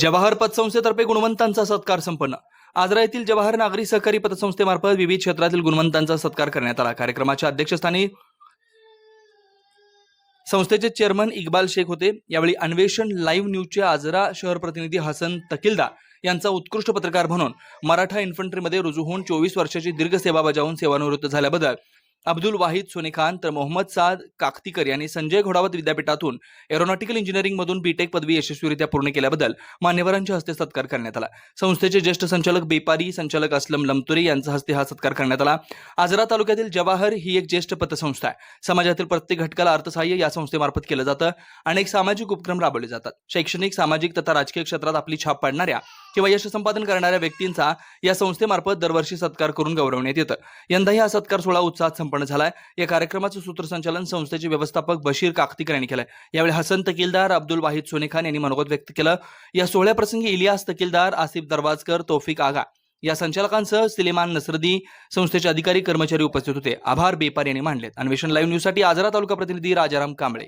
जवाहर पतसंस्थेतर्फे गुणवंतांचा सत्कार संपन्न. आजरा येथील जवाहर नागरी सहकारी पतसंस्थेमार्फत विविध क्षेत्रातील गुणवंतांचा सत्कार करण्यात आला. कार्यक्रमाच्या अध्यक्षस्थानी संस्थेचे चेअरमन इक्बाल शेख होते. यावेळी अन्वेषण लाईव्ह न्यूजचे आजरा शहर प्रतिनिधी हसन तकिलदार यांचा उत्कृष्ट पत्रकार म्हणून मराठा इन्फंट्रीमध्ये रुजू होऊन चोवीस वर्षाची दीर्घ सेवा बजावून सेवानिवृत्त झाल्याबद्दल अब्दुल वाहिद सोनेखान तर मोहम्मद साद काकतीकर यांनी संजय घोडावत विद्यापीठातून एरोनॉटिकल इंजिनिअरिंगमधून बीटेक पदवी यशस्वीरित्या पूर्ण केल्याबद्दल मान्यवरांच्या हस्ते सत्कार करण्यात आला. संस्थेचे ज्येष्ठ संचालक बेपारी संचालक असलम लमतुरे यांच्या हस्ते हा सत्कार करण्यात आला. आजरा तालुक्यातील जवाहर ही एक ज्येष्ठ पतसंस्था आहे. समाजातील प्रत्येक घटकाला अर्थसहाय्य या संस्थेमार्फत केलं जातं. अनेक सामाजिक उपक्रम राबवले जातात. शैक्षणिक सामाजिक तथा राजकीय क्षेत्रात आपली छाप पाडणाऱ्या किंवा यश संपादन करणाऱ्या व्यक्तींचा या संस्थेमार्फत दरवर्षी सत्कार करून गौरवण्यात येतं. यंदाही हा सत्कार सोहळा उत्साहात संपन्न झालाय. या कार्यक्रमाचं सूत्रसंचालन संस्थेचे व्यवस्थापक बशीर काकतीकर यांनी केलंय. यावेळी हसन तकीलदार अब्दुल वाहिद सोनेखान यांनी मनोगत व्यक्त केलं. या सोहळ्याप्रसंगी इलियास तकीलदार आसिफ दरवाजकर तोफिक आगा या संचालकांसह सिलेमान नसरदी संस्थेचे अधिकारी कर्मचारी उपस्थित होते. आभार बेपार यांनी मांडलेत. अन्वेषण लाईव्ह न्यूजसाठी आजरा तालुका प्रतिनिधी राजाराम कांबळे.